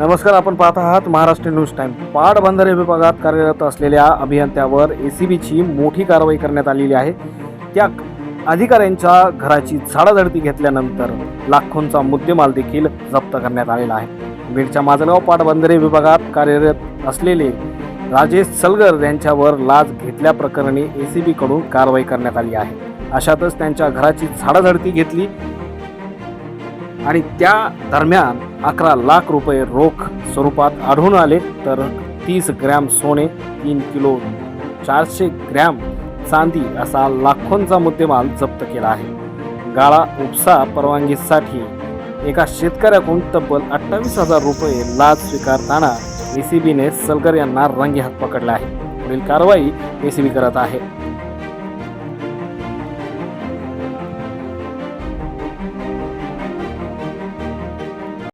नमस्कार आपण पाहत आहात महाराष्ट्र न्यूज टाइम. पाटबंधारे विभागात कार्यरत असलेल्या अभियंत्यावर ए सी बीची मोठी कारवाई करण्यात आलेली आहे. त्या अधिकाऱ्यांच्या घराची झाडाझडती घेतल्यानंतर लाखोंचा मुद्देमाल देखील जप्त करण्यात आलेला आहे. बीडच्या माजलगाव पाटबंधारे विभागात कार्यरत असलेले राजेश सलगर यांच्यावर लाच घेतल्याप्रकरणी ए सी बीकडून कारवाई करण्यात आली आहे. अशातच त्यांच्या घराची झाडाझडती घेतली आणि त्या दरम्यान अकरा लाख रुपये रोख स्वरूपात आढळून आले तर तीस ग्रॅम सोने तीन किलो चारशे ग्रॅम चांदी असा लाखोंचा मुद्देमाल जप्त केला आहे. गाळा उपसा परवानगीसाठी एका शेतकऱ्याकडून तब्बल अठ्ठावीस हजार रुपये लाच स्वीकारताना एसीबीने सलगर यांना रंगेहात पकडला आहे. पुढील कारवाई एसीबी करत आहे.